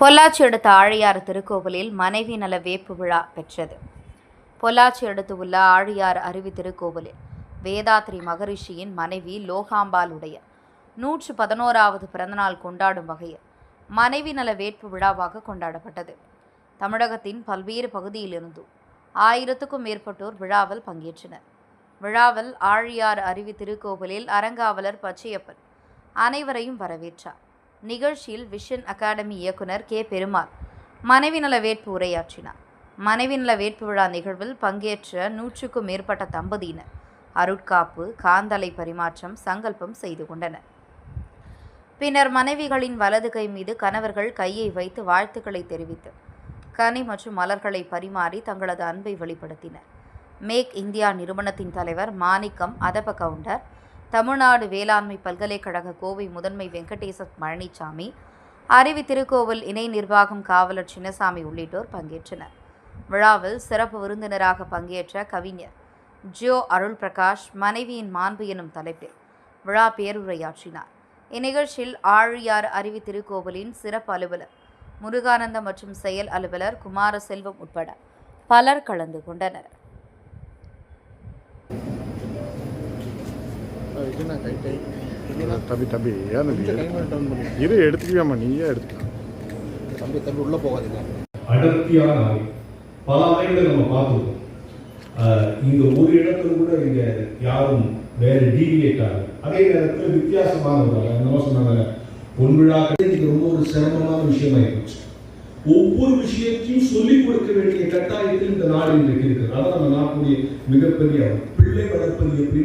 பொள்ளாச்சி அடுத்த ஆழியார் திருக்கோவிலில் மனைவி நல வேப்பு விழா பெற்றது. பொள்ளாச்சி அடுத்து உள்ள ஆழியார் அருவி திருக்கோவிலில் வேதாத்ரி மகரிஷியின் மனைவி லோகாம்பாளுடைய நூற்று பதினோராவது பிறந்தநாள் கொண்டாடும் வகையில் மனைவி நல வேட்பு விழாவாக கொண்டாடப்பட்டது. தமிழகத்தின் பல்வேறு பகுதியிலிருந்தும் ஆயிரத்துக்கும் மேற்பட்டோர் விழாவில் பங்கேற்றனர். விழாவில் ஆழியார் அருவி திருக்கோவிலில் அறங்காவலர் பச்சையப்பன் அனைவரையும் வரவேற்றார். நிகழ்ச்சியில் விஷன் அகாடமி இயக்குனர் கே. பெருமாள் மனைவி நல வேட்பு உரையாற்றினார். மனைவி நல வேட்பு விழா நிகழ்வில் பங்கேற்ற நூற்றுக்கும் மேற்பட்ட தம்பதியினர் அருட்காப்பு காந்தலை பரிமாற்றம் சங்கல்பம் செய்து கொண்டனர். பின்னர் மனைவிகளின் வலது கை மீது கணவர்கள் கையை வைத்து வாழ்த்துக்களை தெரிவித்து கனி மற்றும் மலர்களை பரிமாறி தங்களது அன்பை வெளிப்படுத்தினர். மேக் இந்தியா நிறுவனத்தின் தலைவர் மாணிக்கம் அதப கவுண்டர் தமிழ்நாடு வேளாண்மை பல்கலைக்கழக கோவை முதன்மை வெங்கடேச பழனிசாமி அருவி திருக்கோவில் இணை நிர்வாகம் காவலர் சின்னசாமி உள்ளிட்டோர் பங்கேற்றனர். விழாவில் சிறப்பு விருந்தினராக பங்கேற்ற கவிஞர் ஜியோ அருள் பிரகாஷ் மனைவியின் மாண்பு எனும் தலைப்பில் விழா பேருரையாற்றினார். இந்நிகழ்ச்சியில் ஆழியார் அருவி திருக்கோவிலின் சிறப்பு அலுவலர் முருகானந்தம் மற்றும் செயல் அலுவலர் குமாரசெல்வம் உட்பட பலர் கலந்து கொண்டனர். இதுனா கை கை தம்பி? தம்பி ஏன் இரு நீயே எடுத்துக்கலாம் தம்பி தம்பி உள்ளே போகாதீங்க. அடர்த்தியான ஆலை பல ஆலைகளை நம்ம பார்த்துருக்கோம் இந்த ஒரு இடத்துல கூட இங்க யாரும் வேற டீவியேட் ஆகல. அதே நேரத்தில் வித்தியாசமான ஒரு என்னமோ சொன்னாங்க. பொன் விழாக்கள் இன்னைக்கு ரொம்ப ஒரு சிரமமான விஷயமா இருந்துச்சு ஒவ்வொரு விஷயத்தையும் சொல்லிக் கொடுக்க வேண்டிய கட்டாயத்தில் இந்த நாடு இன்றைக்கு இருக்குது அதான் நம்ம நாட்டுடைய மிகப்பெரிய பிள்ளை வளர்ப்பது எப்படி?